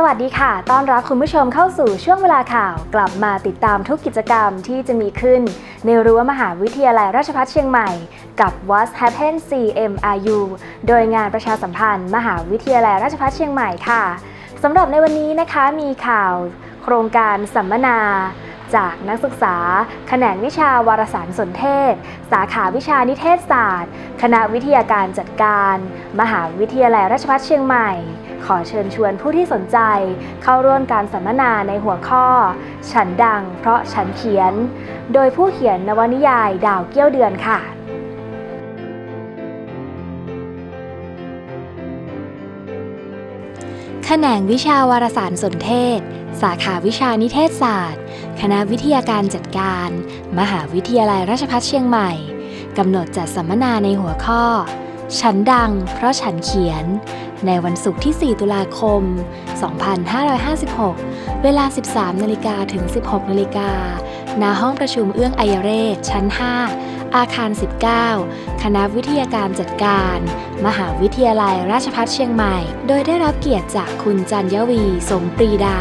สวัสดีค่ะ ต้อนรับคุณผู้ชมเข้าสู่ช่วงเวลาข่าว กลับมาติดตามทุกกิจกรรมที่จะมีขึ้น ในรั้วมหาวิทยาลัยราชภัฏเชียงใหม่ กับ What Happen CMRU โดยงานประชาสัมพันธ์ มหาวิทยาลัยราชภัฏเชียงใหม่ค่ะสำหรับในวันนี้นะคะมีข่าวโครงการสัมมนา จากนักศึกษา แขนงวิชาวารสารสนเทศ สาขาวิชานิเทศศาสตร์ คณะวิทยาการจัดการ มหาวิทยาลัยราชภัฏเชียงใหม่ ขอเชิญชวนผู้ที่สนใจ เข้าร่วมการสัมมนาในหัวข้อ ฉันดังเพราะฉันเขียน โดยผู้เขียนนวนิยายดาวเกี้ยวเดือนค่ะแขนงวิชาวารสารสนเทศ สาขาวิชานิเทศศาสตร์ คณะวิทยาการจัดการ มหาวิทยาลัยราชภัฏเชียงใหม่ กำหนดจัดสัมมนาในหัวข้อ ฉันดังเพราะฉันเขียน ในวันศุกร์ที่ 4 ตุลาคม 2556 เวลา 13นาฬิกาถึง 16นาฬิกาณห้องประชุมเอื้องอัยเรศ ชั้น 5 อาคาร 19 คณะวิทยาการจัดการ มหาวิทยาลัยราชภัฏเชียงใหม่ โดยได้รับเกียรติจากคุณจันยวี สมปรีดา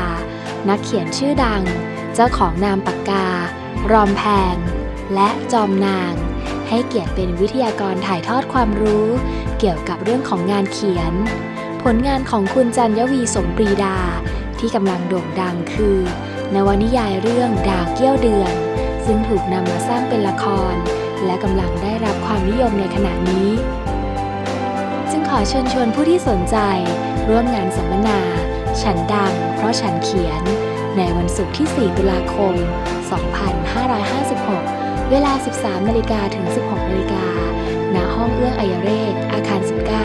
นักเขียนชื่อดัง เจ้าของนามปากกา รอมแพง และจอมนาง ให้เกียรติเป็นวิทยากรถ่ายทอดความรู้ เกี่ยวกับเรื่องของงานเขียน ผลงานของคุณจันยวีสมปรีดา ที่กำลังโด่งดังคือ นวนิยายเรื่องดาวเกี้ยวเดือน ซึ่งถูกนำมาสร้างเป็นละคร และกำลังได้รับความนิยมในขณะนี้ จึงขอเชิญชวนผู้ที่สนใจ ร่วมงานสัมมนา ฉันดัง เพราะฉันเขียน ในวันศุกร์ที่ 4 ตุลาคม 2556 เวลา 13นาฬิกาถึง 16นาฬิกาณห้องเอื้องอัยเรศ อาคาร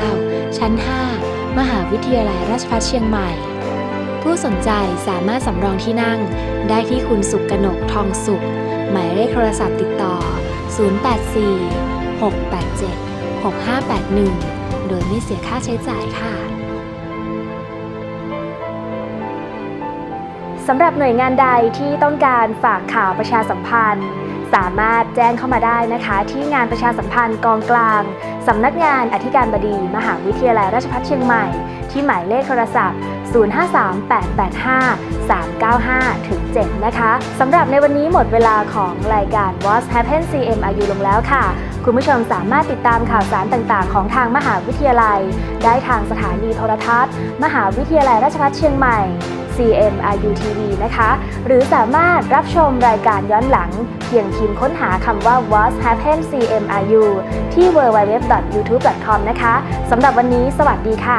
19 ชั้น 5 มหาวิทยาลัยราชภัฏเชียงใหม่ ผู้สนใจสามารถสำรองที่นั่ง ได้ที่คุณสุกกนกทองสุข หมายเลขโทรศัพท์ติดต่อ 084 687 6581 โดยไม่เสียค่าใช้จ่ายค่ะสำหรับหน่วยงานใดที่ต้องการฝากข่าวประชาสัมพันธ์ สามารถแจ้งเข้ามาได้นะคะ ที่งานประชาสัมพันธ์กองกลางสำนักงานอธิการบดี มหาวิทยาลัยราชภัฏเชียงใหม่ ที่หมายเลขโทรศัพท์ 053885ถึง7นะคะสำหรับในวันนี้หมดเวลาของรายการ What's Happened CMRU ลงแล้วค่ะ คุณผู้ชมสามารถติดตามข่าวสารต่างๆ ของทางมหาวิทยาลัย ได้ทางสถานีโทรทัศน์ มหาวิทยาลัยราชภัฏเชียงใหม่ CMRU TV นะคะ หรือสามารถรับชมรายการย้อนหลัง เพียงพิมพ์ค้นหาคำว่า What's Happened CMRU ที่ www.youtube.com นะคะสำหรับวันนี้สวัสดีค่ะ